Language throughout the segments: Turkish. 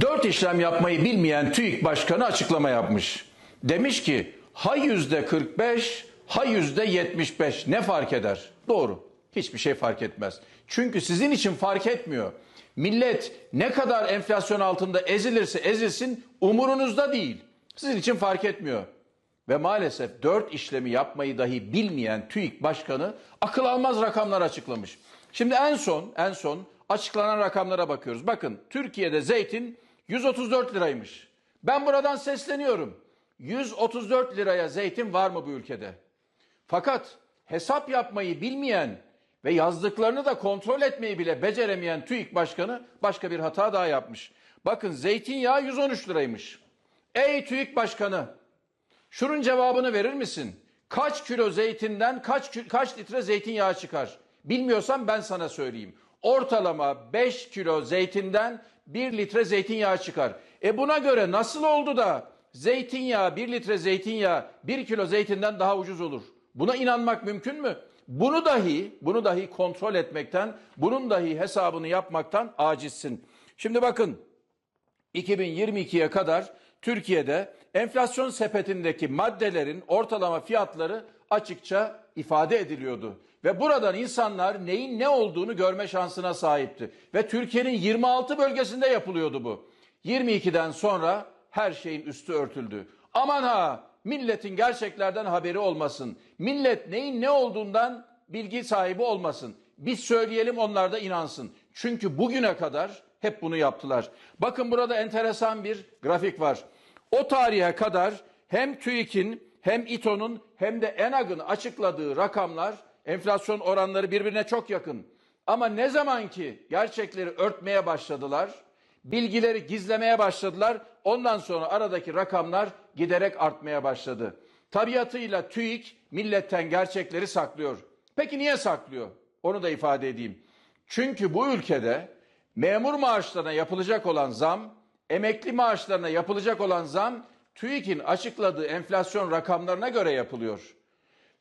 Dört işlem yapmayı bilmeyen TÜİK Başkanı açıklama yapmış. Demiş ki ha yüzde 45 ha yüzde 75 ne fark eder? Doğru hiçbir şey fark etmez. Çünkü sizin için fark etmiyor. Millet ne kadar enflasyon altında ezilirse ezilsin umurunuzda değil. Sizin için fark etmiyor. Ve maalesef dört işlemi yapmayı dahi bilmeyen TÜİK Başkanı akıl almaz rakamlar açıklamış. Şimdi en son en son açıklanan rakamlara bakıyoruz. Bakın Türkiye'de zeytin 134 liraymış. Ben buradan sesleniyorum. 134 liraya zeytin var mı bu ülkede? Fakat hesap yapmayı bilmeyen ve yazdıklarını da kontrol etmeyi bile beceremeyen TÜİK Başkanı başka bir hata daha yapmış. Bakın zeytinyağı 113 liraymış. Ey TÜİK Başkanı Şunun cevabını verir misin? Kaç kilo zeytinden kaç kaç litre zeytinyağı çıkar? Bilmiyorsan ben sana söyleyeyim. Ortalama 5 kilo zeytinden 1 litre zeytinyağı çıkar. E buna göre nasıl oldu da zeytinyağı 1 litre zeytinyağı 1 kilo zeytinden daha ucuz olur? Buna inanmak mümkün mü? Bunu dahi bunu dahi kontrol etmekten, bunun dahi hesabını yapmaktan acizsin. Şimdi bakın 2022'ye kadar Türkiye'de enflasyon sepetindeki maddelerin ortalama fiyatları açıkça ifade ediliyordu. Ve buradan insanlar neyin ne olduğunu görme şansına sahipti. Ve Türkiye'nin 26 bölgesinde yapılıyordu bu. 22'den sonra her şeyin üstü örtüldü. Aman ha milletin gerçeklerden haberi olmasın. Millet neyin ne olduğundan bilgi sahibi olmasın. Biz söyleyelim onlar da inansın. Çünkü bugüne kadar hep bunu yaptılar. Bakın burada enteresan bir grafik var. O tarihe kadar hem TÜİK'in hem İTO'nun hem de ENAG'ın açıkladığı rakamlar enflasyon oranları birbirine çok yakın. Ama ne zaman ki gerçekleri örtmeye başladılar, bilgileri gizlemeye başladılar, ondan sonra aradaki rakamlar giderek artmaya başladı. Tabiatıyla TÜİK milletten gerçekleri saklıyor. Peki niye saklıyor? Onu da ifade edeyim. Çünkü bu ülkede memur maaşlarına yapılacak olan zam, emekli maaşlarına yapılacak olan zam TÜİK'in açıkladığı enflasyon rakamlarına göre yapılıyor.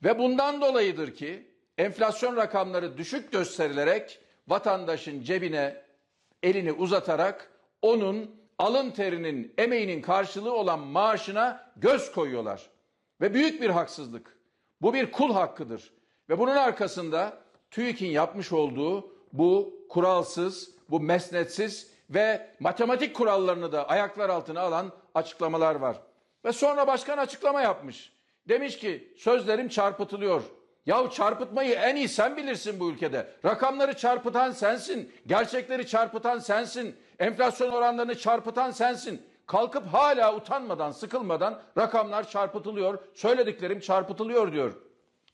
Ve bundan dolayıdır ki enflasyon rakamları düşük gösterilerek vatandaşın cebine elini uzatarak onun alın terinin, emeğinin karşılığı olan maaşına göz koyuyorlar. Ve büyük bir haksızlık. Bu bir kul hakkıdır. Ve bunun arkasında TÜİK'in yapmış olduğu bu kuralsız, bu mesnetsiz ve matematik kurallarını da ayaklar altına alan açıklamalar var. Ve sonra başkan açıklama yapmış. Demiş ki sözlerim çarpıtılıyor. Yahu çarpıtmayı en iyi sen bilirsin bu ülkede. Rakamları çarpıtan sensin. Gerçekleri çarpıtan sensin. Enflasyon oranlarını çarpıtan sensin. Kalkıp hala utanmadan, sıkılmadan rakamlar çarpıtılıyor. Söylediklerim çarpıtılıyor diyor.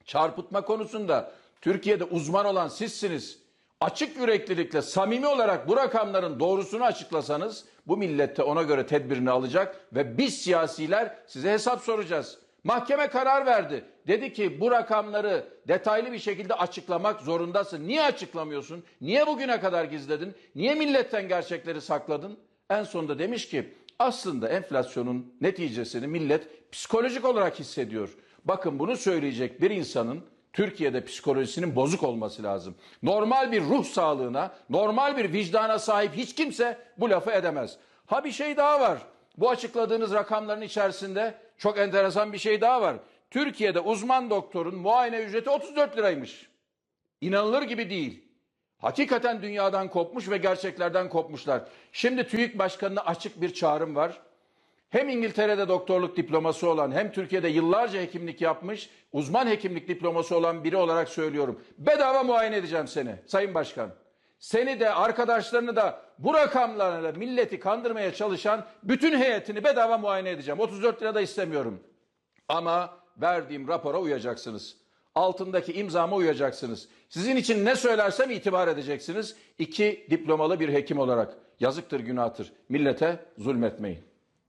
Çarpıtma konusunda Türkiye'de uzman olan sizsiniz. Açık yüreklilikle, samimi olarak bu rakamların doğrusunu açıklasanız bu millette ona göre tedbirini alacak ve biz siyasiler size hesap soracağız. Mahkeme karar verdi. Dedi ki bu rakamları detaylı bir şekilde açıklamak zorundasın. Niye açıklamıyorsun? Niye bugüne kadar gizledin? Niye milletten gerçekleri sakladın? En sonunda demiş ki aslında enflasyonun neticesini millet psikolojik olarak hissediyor. Bakın bunu söyleyecek bir insanın Türkiye'de psikolojisinin bozuk olması lazım. Normal bir ruh sağlığına, normal bir vicdana sahip hiç kimse bu lafı edemez. Ha bir şey daha var. Bu açıkladığınız rakamların içerisinde çok enteresan bir şey daha var. Türkiye'de uzman doktorun muayene ücreti 34 liraymış. İnanılır gibi değil. Hakikaten dünyadan kopmuş ve gerçeklerden kopmuşlar. Şimdi TÜİK Başkanı'na açık bir çağrım var. Hem İngiltere'de doktorluk diploması olan hem Türkiye'de yıllarca hekimlik yapmış uzman hekimlik diploması olan biri olarak söylüyorum. Bedava muayene edeceğim seni Sayın Başkan. Seni de arkadaşlarını da bu rakamlarla milleti kandırmaya çalışan bütün heyetini bedava muayene edeceğim. 34 lira da istemiyorum. Ama verdiğim rapora uyacaksınız. Altındaki imzama uyacaksınız. Sizin için ne söylersem itibar edeceksiniz. İki diplomalı bir hekim olarak. Yazıktır günahtır. Millete zulmetmeyin.